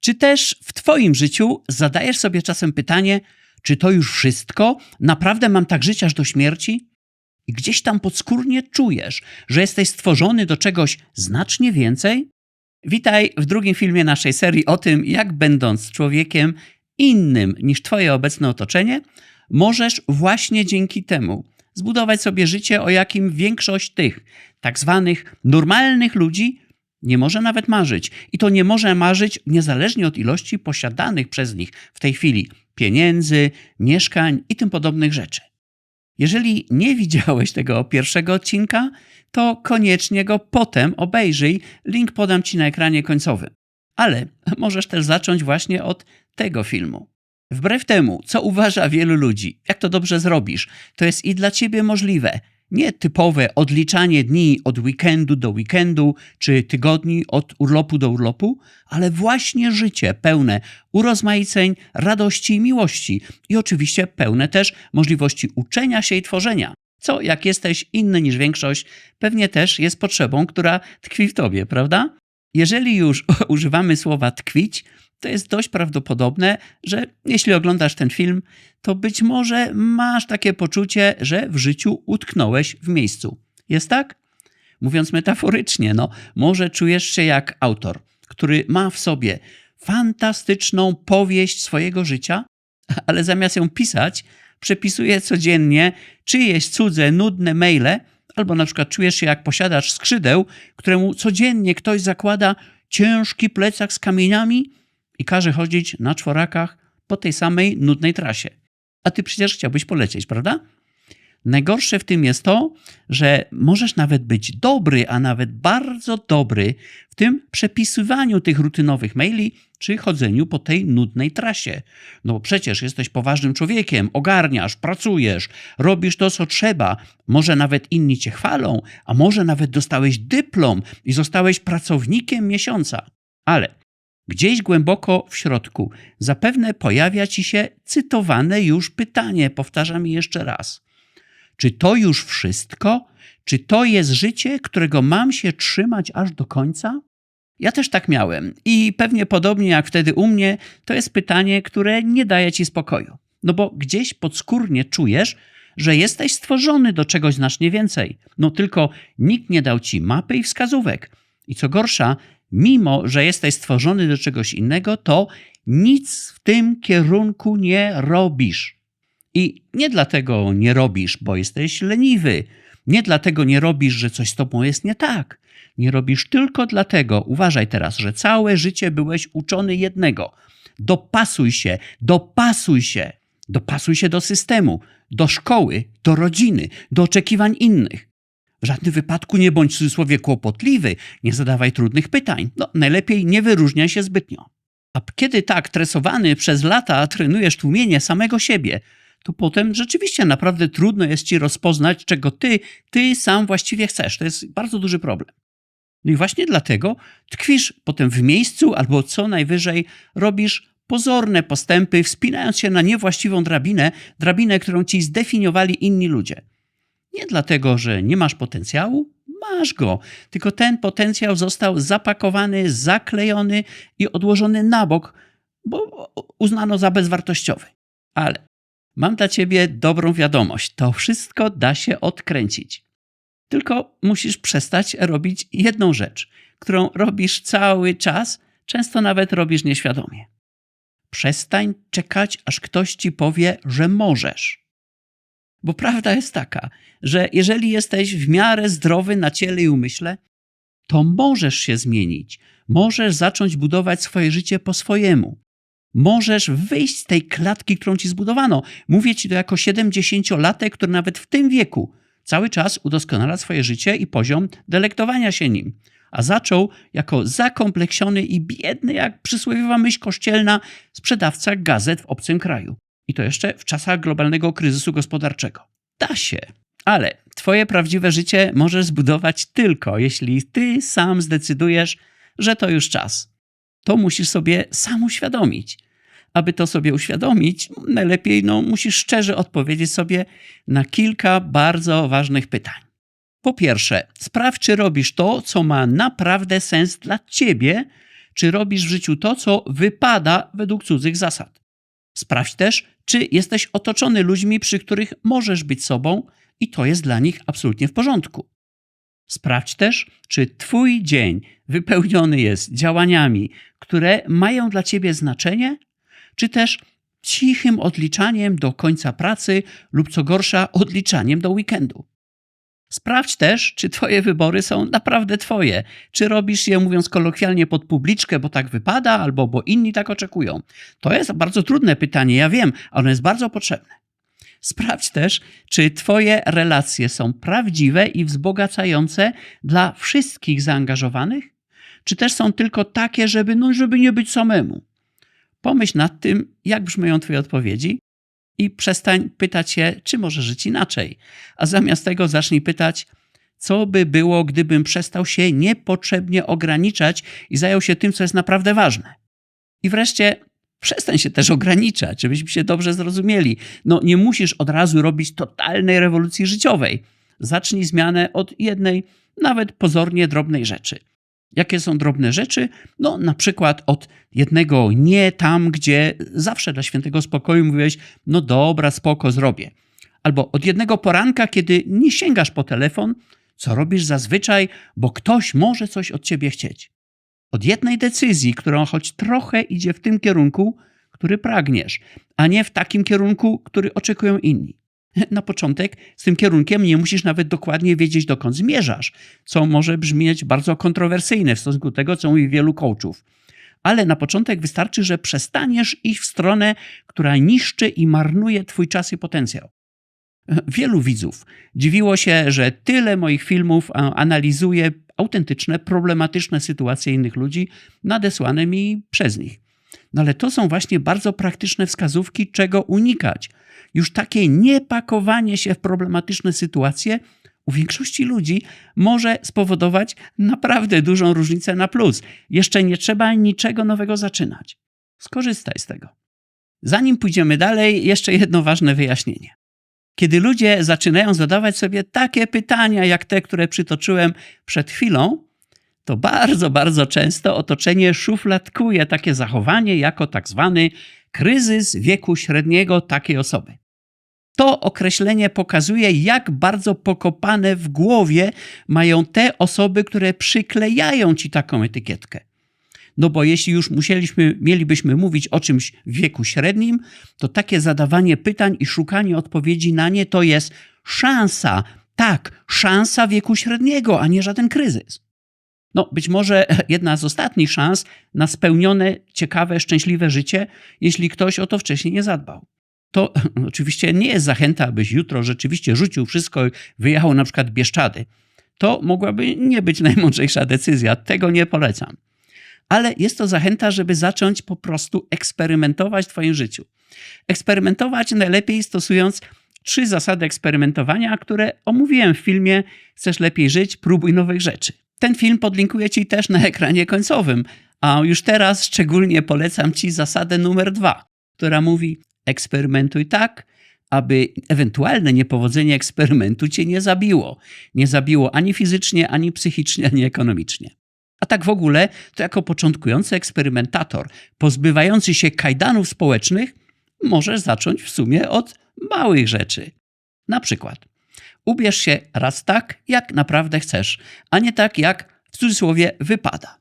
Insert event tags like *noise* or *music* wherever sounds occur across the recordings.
Czy też w Twoim życiu zadajesz sobie czasem pytanie, czy to już wszystko? Naprawdę mam tak żyć aż do śmierci? I gdzieś tam podskórnie czujesz, że jesteś stworzony do czegoś znacznie więcej? Witaj w drugim filmie naszej serii o tym, jak będąc człowiekiem innym niż Twoje obecne otoczenie, możesz właśnie dzięki temu zbudować sobie życie, o jakim większość tych tak zwanych normalnych ludzi nie może nawet marzyć. I to nie może marzyć niezależnie od ilości posiadanych przez nich w tej chwili pieniędzy, mieszkań i tym podobnych rzeczy. Jeżeli nie *laughs* widziałeś tego pierwszego odcinka, to koniecznie go potem obejrzyj. Link podam ci na ekranie końcowym. Ale *laughs* możesz też zacząć właśnie od tego filmu. Wbrew temu, co uważa wielu ludzi, jak to dobrze zrobisz, to jest i dla ciebie możliwe. Nie typowe odliczanie dni od weekendu do weekendu, czy tygodni od urlopu do urlopu, ale właśnie życie pełne urozmaiceń, radości i miłości. I oczywiście pełne też możliwości uczenia się i tworzenia. Co, jak jesteś inny niż większość, pewnie też jest potrzebą, która tkwi w tobie, prawda? Jeżeli już *laughs* używamy słowa tkwić, to jest dość prawdopodobne, że jeśli oglądasz ten film, to być może masz takie poczucie, że w życiu utknąłeś w miejscu. Jest tak? Mówiąc metaforycznie, no, może czujesz się jak autor, który ma w sobie fantastyczną powieść swojego życia, *laughs* ale zamiast ją pisać, przepisuje codziennie czyjeś cudze, nudne maile, albo na przykład czujesz się jak posiadacz skrzydeł, któremu codziennie ktoś zakłada ciężki plecak z kamieniami i każe chodzić na czworakach po tej samej nudnej trasie. A ty przecież chciałbyś polecieć, prawda? Najgorsze w tym jest to, że możesz nawet być dobry, a nawet bardzo dobry tym przepisywaniu tych rutynowych maili czy chodzeniu po tej nudnej trasie. No bo przecież jesteś poważnym człowiekiem, ogarniasz, pracujesz, robisz to, co trzeba. Może nawet inni cię chwalą, a może nawet dostałeś dyplom i zostałeś pracownikiem miesiąca. Ale Gdzieś głęboko w środku zapewne pojawia ci się cytowane już pytanie, powtarzam jeszcze raz. Czy to już wszystko? Czy to jest życie, którego mam się trzymać aż do końca? Ja też tak miałem i pewnie podobnie jak wtedy u mnie, to jest pytanie, które nie daje ci spokoju. No bo gdzieś podskórnie czujesz, że jesteś stworzony do czegoś znacznie więcej. No tylko nikt nie dał ci mapy i wskazówek. I co gorsza, mimo że jesteś stworzony do czegoś innego, to nic w tym kierunku nie robisz. I nie dlatego nie robisz, bo jesteś leniwy. Nie dlatego nie robisz, że coś z tobą jest nie tak. Nie robisz tylko dlatego, uważaj teraz, że całe życie byłeś uczony jednego. Dopasuj się, dopasuj się, dopasuj się do systemu, do szkoły, do rodziny, do oczekiwań innych. W żadnym wypadku nie bądź w cudzysłowie kłopotliwy, nie zadawaj trudnych pytań. No, najlepiej nie wyróżniaj się zbytnio. A kiedy tak tresowany przez lata trenujesz tłumienie samego siebie, to potem rzeczywiście naprawdę trudno jest ci rozpoznać, czego ty, ty sam właściwie chcesz. To jest bardzo duży problem. No i właśnie dlatego tkwisz potem w miejscu albo co najwyżej robisz pozorne postępy, wspinając się na niewłaściwą drabinę, drabinę, którą ci zdefiniowali inni ludzie. Nie dlatego, że nie masz potencjału, masz go, tylko ten potencjał został zapakowany, zaklejony i odłożony na bok, bo uznano za bezwartościowy. Ale mam dla ciebie dobrą wiadomość: to wszystko da się odkręcić. Tylko musisz przestać robić jedną rzecz, którą robisz cały czas, często nawet robisz nieświadomie. Przestań czekać, aż ktoś ci powie, że możesz. Bo prawda jest taka, że jeżeli jesteś w miarę zdrowy na ciele i umyśle, to możesz się zmienić. Możesz zacząć budować swoje życie po swojemu. Możesz wyjść z tej klatki, którą ci zbudowano. Mówię ci to jako 70-latek, który nawet w tym wieku cały czas udoskonala swoje życie i poziom delektowania się nim. A zaczął jako zakompleksiony i biedny, jak przysłowiowa myśl kościelna, sprzedawca gazet w obcym kraju. I to jeszcze w czasach globalnego kryzysu gospodarczego. Da się, ale Twoje prawdziwe życie możesz zbudować tylko, jeśli Ty sam zdecydujesz, że to już czas. To musisz sobie sam uświadomić. Aby to sobie uświadomić, najlepiej no, musisz szczerze odpowiedzieć sobie na kilka bardzo ważnych pytań. Po pierwsze, sprawdź, czy robisz to, co ma naprawdę sens dla ciebie, czy robisz w życiu to, co wypada według cudzych zasad. Sprawdź też, czy jesteś otoczony ludźmi, przy których możesz być sobą i to jest dla nich absolutnie w porządku. Sprawdź też, czy Twój dzień wypełniony jest działaniami, które mają dla Ciebie znaczenie, czy też cichym odliczaniem do końca pracy lub co gorsza, odliczaniem do weekendu. Sprawdź też, czy Twoje wybory są naprawdę Twoje, czy robisz je, mówiąc kolokwialnie, pod publiczkę, bo tak wypada, albo bo inni tak oczekują. To jest bardzo trudne pytanie, ja wiem, ale ono jest bardzo potrzebne. Sprawdź też, czy Twoje relacje są prawdziwe i wzbogacające dla wszystkich zaangażowanych, czy też są tylko takie, żeby, no, żeby nie być samemu. Pomyśl nad tym, jak brzmią Twoje odpowiedzi i przestań pytać się, czy może żyć inaczej. A zamiast tego zacznij pytać, co by było, gdybym przestał się niepotrzebnie ograniczać i zajął się tym, co jest naprawdę ważne. I wreszcie przestań się też ograniczać, żebyśmy się dobrze zrozumieli. No nie musisz od razu robić totalnej rewolucji życiowej. Zacznij zmianę od jednej, nawet pozornie drobnej rzeczy. Jakie są drobne rzeczy? No, na przykład od jednego nie tam, gdzie zawsze dla świętego spokoju mówiłeś, no dobra, spoko, zrobię. Albo od jednego poranka, kiedy nie sięgasz po telefon, co robisz zazwyczaj, bo ktoś może coś od ciebie chcieć. Od jednej decyzji, która choć trochę idzie w tym kierunku, który pragniesz, a nie w takim kierunku, który oczekują inni. *laughs* Na początek z tym kierunkiem nie musisz nawet dokładnie wiedzieć, dokąd zmierzasz, co może brzmieć bardzo kontrowersyjne w stosunku do tego, co mówi wielu coachów. Ale na początek wystarczy, że przestaniesz iść w stronę, która niszczy i marnuje Twój czas i potencjał. Wielu widzów dziwiło się, że tyle moich filmów analizuje autentyczne, problematyczne sytuacje innych ludzi nadesłane mi przez nich. No ale to są właśnie bardzo praktyczne wskazówki, czego unikać. Już takie niepakowanie się w problematyczne sytuacje u większości ludzi może spowodować naprawdę dużą różnicę na plus. Jeszcze nie trzeba niczego nowego zaczynać. Skorzystaj z tego. Zanim pójdziemy dalej, jeszcze jedno ważne wyjaśnienie. Kiedy ludzie zaczynają zadawać sobie takie pytania, jak te, które przytoczyłem przed chwilą, to bardzo, bardzo często otoczenie szufladkuje takie zachowanie jako tak zwany kryzys wieku średniego takiej osoby. To określenie pokazuje, jak bardzo pokopane w głowie mają te osoby, które przyklejają ci taką etykietkę. No bo jeśli już musieliśmy, mielibyśmy mówić o czymś w wieku średnim, to takie zadawanie pytań i szukanie odpowiedzi na nie to jest szansa, tak, szansa wieku średniego, a nie żaden kryzys. No, być może *laughs* jedna z ostatnich szans na spełnione, ciekawe, szczęśliwe życie, jeśli ktoś o to wcześniej nie zadbał. To *laughs* oczywiście nie jest zachęta, abyś jutro rzeczywiście rzucił wszystko i wyjechał na przykład Bieszczady. To mogłaby nie być *laughs* najmądrzejsza decyzja, tego nie polecam. Ale jest to zachęta, żeby zacząć po prostu eksperymentować w Twoim życiu. Eksperymentować najlepiej stosując trzy zasady eksperymentowania, które omówiłem w filmie Chcesz lepiej żyć? Próbuj nowych rzeczy. Ten film podlinkuję Ci też na ekranie końcowym, a już teraz szczególnie polecam Ci zasadę numer dwa, która mówi: eksperymentuj tak, aby ewentualne niepowodzenie eksperymentu Cię nie zabiło. Nie zabiło ani fizycznie, ani psychicznie, ani ekonomicznie. A tak w ogóle, to jako początkujący eksperymentator, pozbywający się kajdanów społecznych, możesz zacząć w sumie od małych rzeczy. Na przykład, Ubierz się raz tak, jak naprawdę chcesz, a nie tak, jak w cudzysłowie wypada.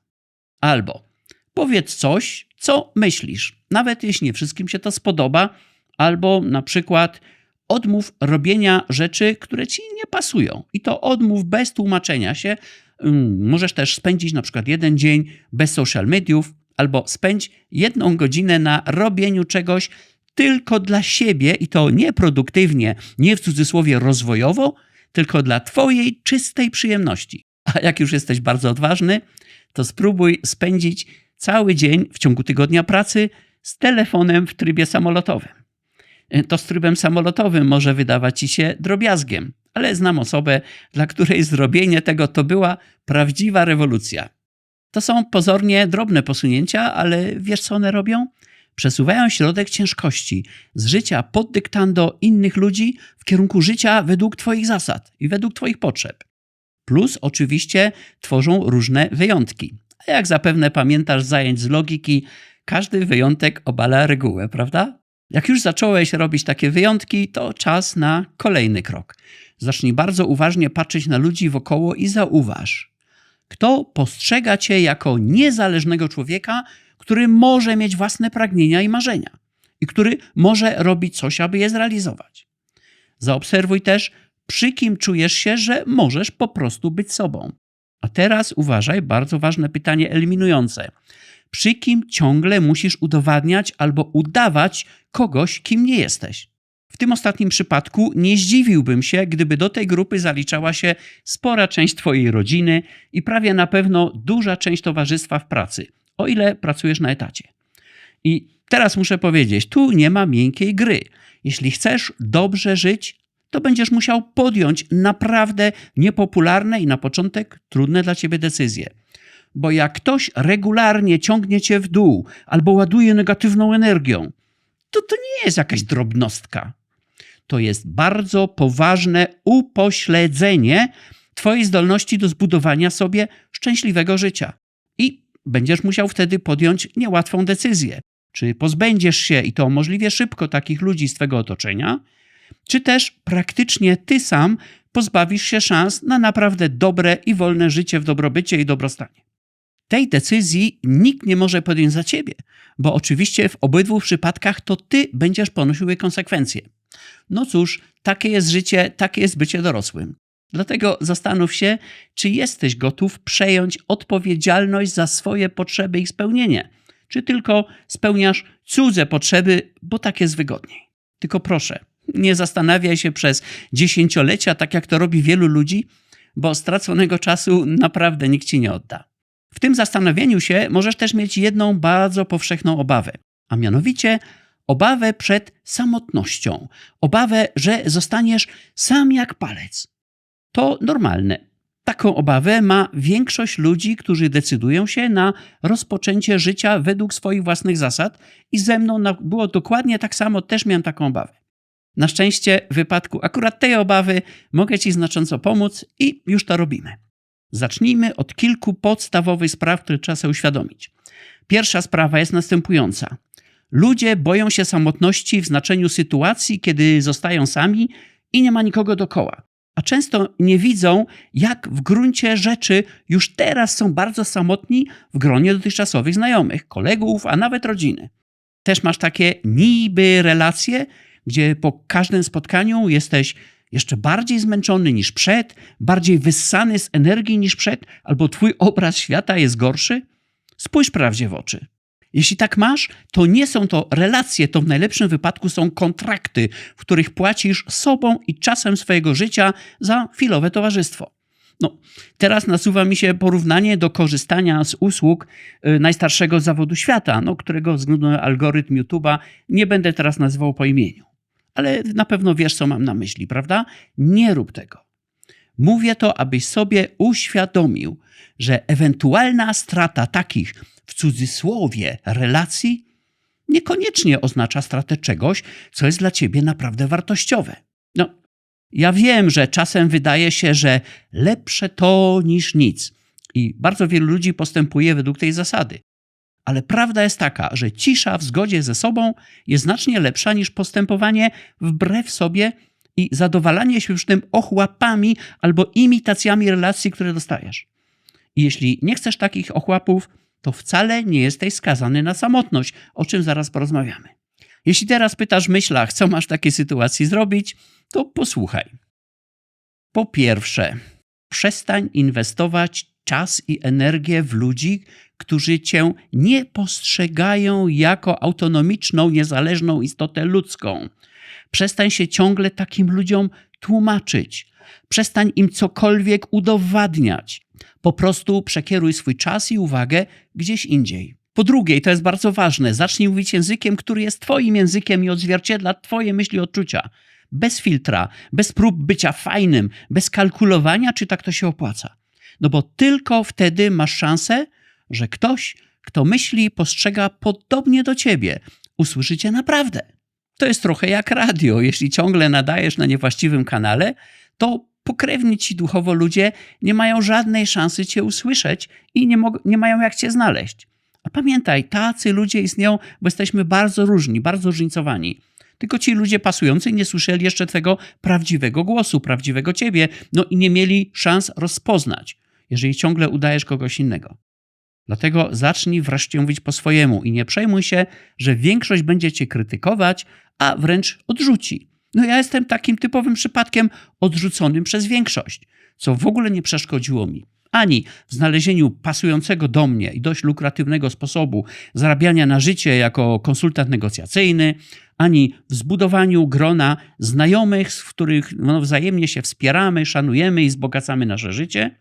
Albo powiedz coś, co myślisz, nawet jeśli nie wszystkim się to spodoba, albo na przykład odmów robienia rzeczy, które ci nie pasują. I to odmów bez tłumaczenia się. Mm, możesz też spędzić na przykład jeden dzień bez social mediów, albo spędź jedną godzinę na robieniu czegoś, tylko dla siebie i to nie produktywnie, nie w cudzysłowie rozwojowo, tylko dla Twojej czystej przyjemności. A jak już jesteś bardzo odważny, to spróbuj spędzić cały dzień w ciągu tygodnia pracy z telefonem w trybie samolotowym. To z trybem samolotowym może wydawać Ci się drobiazgiem, ale znam osobę, dla której zrobienie tego to była prawdziwa rewolucja. To są pozornie drobne posunięcia, ale wiesz co one robią? przesuwają środek ciężkości z życia pod dyktando innych ludzi w kierunku życia według Twoich zasad i według Twoich potrzeb. Plus oczywiście tworzą różne wyjątki. A jak zapewne pamiętasz zajęć z logiki, każdy wyjątek obala regułę, prawda? Jak już zacząłeś robić takie wyjątki, to czas na kolejny krok. Zacznij bardzo uważnie patrzeć na ludzi wokoło i zauważ, kto postrzega cię jako niezależnego człowieka, który może mieć własne pragnienia i marzenia i który może robić coś, aby je zrealizować. Zaobserwuj też, przy kim czujesz się, że możesz po prostu być sobą. A teraz uważaj, bardzo ważne pytanie eliminujące. Przy kim ciągle musisz udowadniać albo udawać kogoś, kim nie jesteś? W tym ostatnim przypadku nie zdziwiłbym się, gdyby do tej grupy zaliczała się spora część Twojej rodziny i prawie na pewno duża część towarzystwa w pracy, o ile pracujesz na etacie. I teraz muszę powiedzieć, tu nie ma miękkiej gry. Jeśli chcesz dobrze żyć, to będziesz musiał podjąć naprawdę niepopularne i na początek trudne dla ciebie decyzje. Bo jak ktoś regularnie ciągnie cię w dół albo ładuje negatywną energią, to to nie jest jakaś drobnostka. To jest bardzo poważne upośledzenie Twojej zdolności do zbudowania sobie szczęśliwego życia. I będziesz musiał wtedy podjąć niełatwą decyzję. Czy pozbędziesz się i to możliwie szybko takich ludzi z Twojego otoczenia, czy też praktycznie Ty sam pozbawisz się szans na naprawdę dobre i wolne życie w dobrobycie i dobrostanie. Tej decyzji nikt nie może podjąć za ciebie, bo oczywiście w obydwu przypadkach to ty będziesz ponosił jej konsekwencje. No cóż, takie jest życie, takie jest bycie dorosłym. Dlatego zastanów się, czy jesteś gotów przejąć odpowiedzialność za swoje potrzeby i spełnienie, czy tylko spełniasz cudze potrzeby, bo tak jest wygodniej. Tylko proszę, nie zastanawiaj się przez dziesięciolecia, tak jak to robi wielu ludzi, bo straconego czasu naprawdę nikt ci nie odda. W tym zastanowieniu się możesz też mieć jedną bardzo powszechną obawę, a mianowicie obawę przed samotnością, obawę, że zostaniesz sam jak palec. To normalne. Taką obawę ma większość ludzi, którzy decydują się na rozpoczęcie życia według swoich własnych zasad, i ze mną było dokładnie tak samo, też miałem taką obawę. Na szczęście w wypadku akurat tej obawy mogę Ci znacząco pomóc i już to robimy. Zacznijmy od kilku podstawowych spraw, które trzeba sobie uświadomić. Pierwsza sprawa jest następująca. Ludzie boją się samotności w znaczeniu sytuacji, kiedy zostają sami i nie ma nikogo dokoła. A często nie widzą, jak w gruncie rzeczy już teraz są bardzo samotni w gronie dotychczasowych znajomych, kolegów, a nawet rodziny. Też masz takie niby relacje, gdzie po każdym spotkaniu jesteś jeszcze bardziej zmęczony niż przed, bardziej wyssany z energii niż przed, albo twój obraz świata jest gorszy? Spójrz prawdzie w oczy. Jeśli tak masz, to nie są to relacje, to w najlepszym wypadku są kontrakty, w których płacisz sobą i czasem swojego życia za chwilowe towarzystwo. No, teraz nasuwa mi się porównanie do korzystania z usług y, najstarszego zawodu świata, no, którego na algorytm YouTube'a nie będę teraz nazywał po imieniu ale na pewno wiesz, co mam na myśli, prawda? Nie rób tego. Mówię to, abyś sobie uświadomił, że ewentualna strata takich w cudzysłowie relacji niekoniecznie oznacza stratę czegoś, co jest dla ciebie naprawdę wartościowe. No, ja wiem, że czasem wydaje się, że lepsze to niż nic. I bardzo wielu ludzi postępuje według tej zasady. Ale prawda jest taka, że cisza w zgodzie ze sobą jest znacznie lepsza niż postępowanie wbrew sobie i zadowalanie się już tym ochłapami albo imitacjami relacji, które dostajesz. I jeśli nie chcesz takich ochłapów, to wcale nie jesteś skazany na samotność, o czym zaraz porozmawiamy. Jeśli teraz pytasz w myślach, co masz w takiej sytuacji zrobić, to posłuchaj. Po pierwsze, przestań inwestować czas i energię w ludzi, którzy cię nie postrzegają jako autonomiczną, niezależną istotę ludzką. Przestań się ciągle takim ludziom tłumaczyć. Przestań im cokolwiek udowadniać. Po prostu przekieruj swój czas i uwagę gdzieś indziej. Po drugie, i to jest bardzo ważne, zacznij mówić językiem, który jest Twoim językiem i odzwierciedla Twoje myśli odczucia. Bez filtra, bez prób bycia fajnym, bez kalkulowania, czy tak to się opłaca. No bo tylko wtedy masz szansę, że ktoś, kto myśli postrzega podobnie do ciebie, usłyszy cię naprawdę. To jest trochę jak radio. Jeśli ciągle nadajesz na niewłaściwym kanale, to pokrewni ci duchowo ludzie nie mają żadnej szansy cię usłyszeć i nie, nie mają jak cię znaleźć. A pamiętaj, tacy ludzie istnieją, bo jesteśmy bardzo różni, bardzo różnicowani. Tylko ci ludzie pasujący nie słyszeli jeszcze twojego prawdziwego głosu, prawdziwego ciebie, no i nie mieli szans rozpoznać, jeżeli ciągle udajesz kogoś innego. Dlatego zacznij wreszcie mówić po swojemu i nie przejmuj się, że większość będzie cię krytykować, a wręcz odrzuci. No ja jestem takim typowym przypadkiem odrzuconym przez większość, co w ogóle nie przeszkodziło mi ani w znalezieniu pasującego do mnie i dość lukratywnego sposobu zarabiania na życie jako konsultant negocjacyjny, ani w zbudowaniu grona znajomych, w których no, wzajemnie się wspieramy, szanujemy i wzbogacamy nasze życie,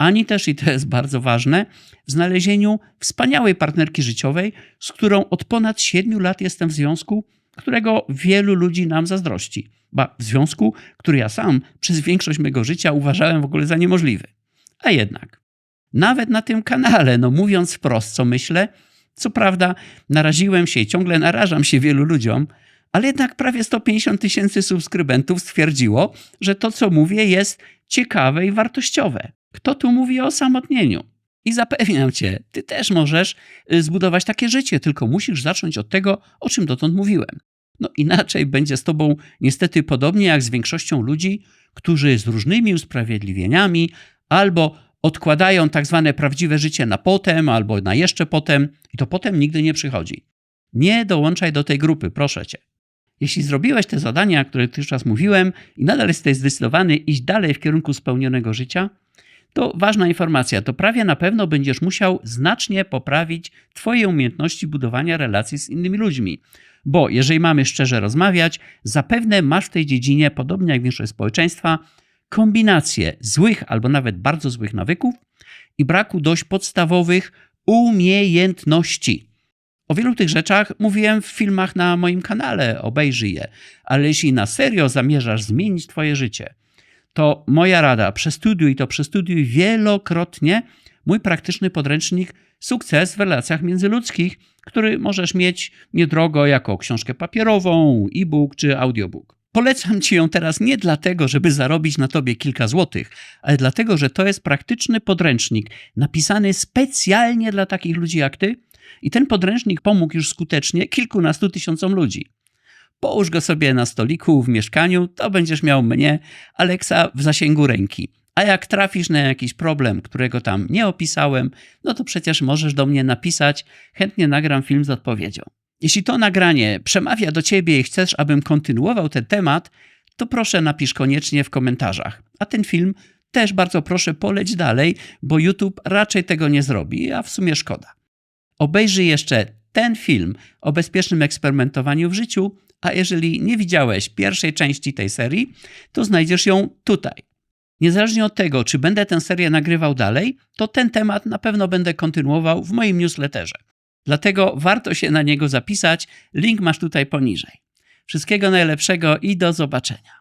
ani też, i to jest bardzo ważne, w znalezieniu wspaniałej partnerki życiowej, z którą od ponad 7 lat jestem w związku, którego wielu ludzi nam zazdrości. Ba, w związku, który ja sam przez większość mego życia uważałem w ogóle za niemożliwy. A jednak, nawet na tym kanale, no mówiąc wprost, co myślę, co prawda naraziłem się i ciągle narażam się wielu ludziom, ale jednak prawie 150 tysięcy subskrybentów stwierdziło, że to, co mówię, jest ciekawe i wartościowe. Kto tu mówi o osamotnieniu? I zapewniam cię, ty też możesz y, zbudować takie życie, tylko musisz zacząć od tego, o czym dotąd mówiłem. No inaczej będzie z tobą niestety podobnie jak z większością ludzi, którzy z różnymi usprawiedliwieniami albo odkładają tak zwane prawdziwe życie na potem, albo na jeszcze potem, i to potem nigdy nie przychodzi. Nie dołączaj do tej grupy, proszę cię. Jeśli zrobiłeś te zadania, o których tychczas mówiłem, i nadal jesteś zdecydowany iść dalej w kierunku spełnionego życia, to ważna informacja, to prawie na pewno będziesz musiał znacznie poprawić Twoje umiejętności budowania relacji z innymi ludźmi. Bo jeżeli mamy szczerze rozmawiać, zapewne masz w tej dziedzinie, podobnie jak większość społeczeństwa, kombinację złych albo nawet bardzo złych nawyków i braku dość podstawowych umiejętności. O wielu tych rzeczach mówiłem w filmach na moim kanale, obejrzyj je, ale jeśli na serio zamierzasz zmienić Twoje życie, to moja rada, przestudiuj to, przestudiuj wielokrotnie mój praktyczny podręcznik Sukces w relacjach międzyludzkich, który możesz mieć niedrogo jako książkę papierową, e-book czy audiobook. Polecam Ci ją teraz nie dlatego, żeby zarobić na Tobie kilka złotych, ale dlatego, że to jest praktyczny podręcznik napisany specjalnie dla takich ludzi jak Ty i ten podręcznik pomógł już skutecznie kilkunastu tysiącom ludzi. Połóż go sobie na stoliku w mieszkaniu, to będziesz miał mnie, Aleksa, w zasięgu ręki. A jak trafisz na jakiś problem, którego tam nie opisałem, no to przecież możesz do mnie napisać, chętnie nagram film z odpowiedzią. Jeśli to nagranie przemawia do ciebie i chcesz, abym kontynuował ten temat, to proszę napisz koniecznie w komentarzach. A ten film też bardzo proszę poleć dalej, bo YouTube raczej tego nie zrobi, a w sumie szkoda. Obejrzyj jeszcze ten film o bezpiecznym eksperymentowaniu w życiu, a jeżeli nie widziałeś pierwszej części tej serii, to znajdziesz ją tutaj. Niezależnie od tego, czy będę tę serię nagrywał dalej, to ten temat na pewno będę kontynuował w moim newsletterze. Dlatego warto się na niego zapisać. Link masz tutaj poniżej. Wszystkiego najlepszego i do zobaczenia.